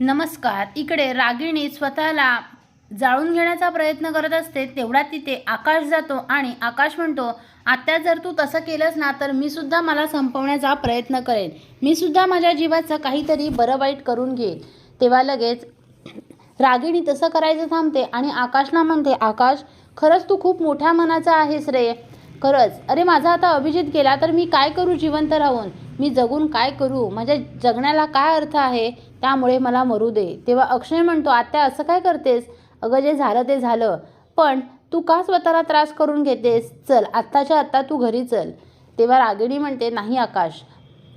नमस्कार. इकडे रागिणी स्वतःला जाळून घेण्याचा प्रयत्न करत असते तेवढा तिथे आकाश जातो आणि आकाश म्हणतो आत्ता जर तू तसं केलंस ना तर मी सुद्धा मला संपवण्याचा प्रयत्न करेन. मी सुद्धा माझ्या जीवाचं काहीतरी बरं वाईट करून घेईन. तेव्हा लगेच रागिणी तसं करायचं थांबते आणि आकाशला म्हणते आकाश खरंच तू खूप मोठ्या मनाचा आहेस रे. खरंच. अरे माझा आता अभिजित गेला तर मी काय करू जिवंत राहून? मी जगून काय करू? माझ्या जगण्याला काय अर्थ आहे? त्यामुळे मला मरू दे. तेव्हा अक्षय म्हणतो आत्या असं काय करतेस? अगं जे झालं ते झालं. पण तू का स्वतःला त्रास करून घेतेस? चल आत्ताच्या आत्ता तू घरी चल. तेव्हा रागिणी म्हणते नाही आकाश.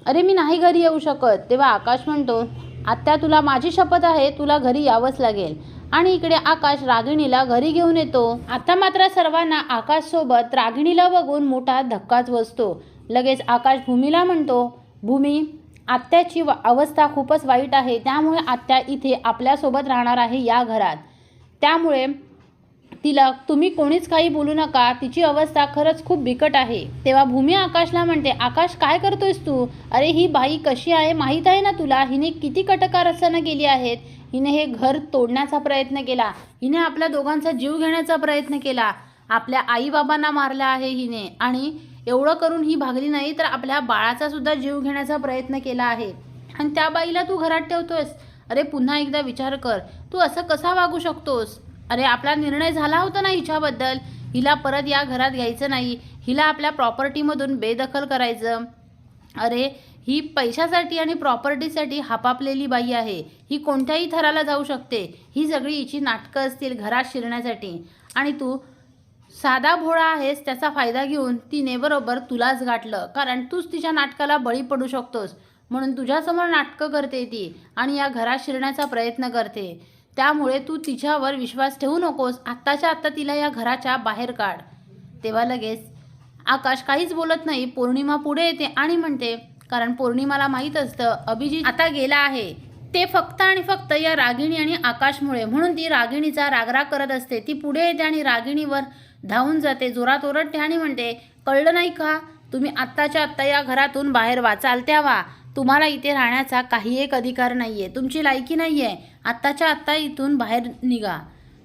अरे मी नाही घरी येऊ शकत. तेव्हा आकाश म्हणतो आत्या तुला माझी शपथ आहे. तुला घरी यावंच लागेल. आणि इकडे आकाश रागिणीला घरी घेऊन येतो. आता मात्र सर्वांना आकाश सोबत रागिणीला बघून मोठा धक्काच बसतो. लगेच आकाश भूमीला म्हणतो भूमी आत्याची अवस्था खूपच वाईट आहे. त्यामुळे आत्या इथे आपल्यासोबत राहणार आहे या घरात. त्यामुळे तिला तुम्ही कोणीच काही बोलू नका तिची अवस्था खरंच खूप बिकट आहे. तेव्हा भूमी आकाशला म्हणते आकाश काय करतोयस तू? अरे ही बाई कशी आहे? माहीत आहे ना तुला? हिने किती कटकारस्थानं केली आहेत. हिने हे घर तोडण्याचा प्रयत्न केला. हिने आपल्या दोघांचा जीव घेण्याचा प्रयत्न केला. आपल्या आईबाबांना मारलं आहे हिने. आणि एवढं करून ही भागली नाही तर आपल्या बाळाचा सुद्धा जीव घेण्याचा प्रयत्न केला आहे. आणि त्या बाईला तू घरात ठेवतोयस? अरे पुन्हा एकदा विचार कर. तू असं कसा वागू शकतोस? अरे आपला निर्णय झाला होता ना हिच्याबद्दल. हिला परत या घरात घ्यायचं नाही. हिला आपल्या प्रॉपर्टीमधून बेदखल करायचं. अरे ही पैशासाठी आणि प्रॉपर्टीसाठी हापापलेली बाई आहे. ही कोणत्याही थराला जाऊ शकते. ही सगळी हिची नाटकं असतील घरात शिरण्यासाठी. आणि तू साधा भोळा आहेस त्याचा फायदा घेऊन तिने बरोबर तुलाच गाठलं. कारण तूच तिच्या नाटकाला बळी पडू शकतोस. म्हणून तुझ्यासमोर नाटकं करते ती आणि या घरात शिरण्याचा प्रयत्न करते. त्यामुळे तू तिच्यावर विश्वास ठेवू नकोस. आत्ताच्या आत्ता तिला या घराच्या बाहेर काढ. तेव्हा लगेच आकाश काहीच बोलत नाही. पौर्णिमा पुढे येते आणि म्हणते कारण पौर्णिमाला माहीत असतं अभिजित आता गेला आहे. ते फक्त आणि फक्त या रागिणी आणि आकाशमुळे. म्हणून ती रागिणीचा रागराग करत असते. ती पुढे येते आणि रागिणीवर धावून जाते जोरात ओरडते आणि म्हणते कळलं नाही का? तुम्ही आत्ताच्या आत्ता या घरातून बाहेर वा चालत्या तुम्हाला इथे राहण्याचा काही एक अधिकार नाही आहे तुमची लायकी नाही आहे आत्ताच्या आत्ता इथून बाहेर निघा.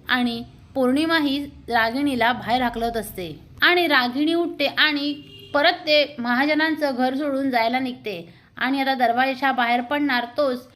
आणि पौर्णिमा ही रागिणीला बाहेर हाकलत असते. आणि रागिणी उठते आणि परत ते महाजनांचं घर सोडून जायला निघते. आणि आता दरवाजाच्या बाहेर पडणार तोच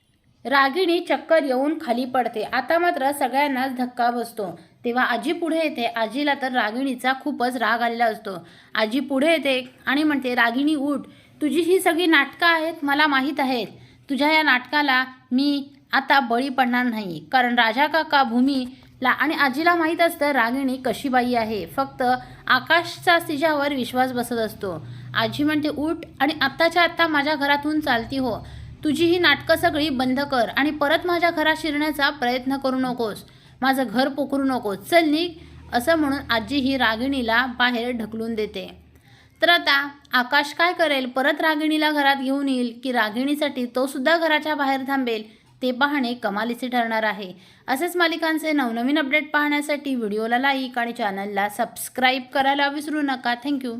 रागिणी चक्कर येऊन खाली पडते. आता मात्र सगळ्यांनाच धक्का बसतो. तेव्हा आजी पुढे येते. आजीला तर रागिणीचा खूपच राग आलेला असतो. आजी पुढे येते आणि म्हणते रागिणी उठ. तुझी ही सगळी नाटकं आहेत मला माहीत आहेत. तुझ्या या नाटकाला मी आता बळी पडणार नाही. कारण राजा काका भूमीला आणि आजीला माहीत असतं रागिणी कशी बाई आहे. फक्त आकाशचा तिच्यावर विश्वास बसत असतो. आजी म्हणते उठ आणि आत्ताच्या आत्ता माझ्या घरातून चालती हो. तुझी ही नाटकं सगळी बंद कर आणि परत माझ्या घरात शिरण्याचा प्रयत्न करू नकोस. माझं घर पोखरू नकोस. चल निघ. असं म्हणून आजी ही रागिणीला बाहेर ढकलून देते. तर आता आकाश काय करेल? परत रागिणीला घरात घेऊन येईल की रागिणीसाठी तो सुद्धा घराच्या बाहेर थांबेल? ते पाहणे कमालीचे ठरणार आहे. असेच मालिकांचे नवनवीन अपडेट पाहण्यासाठी व्हिडिओला लाईक आणि चॅनलला सबस्क्राईब करायला विसरू नका. थँक्यू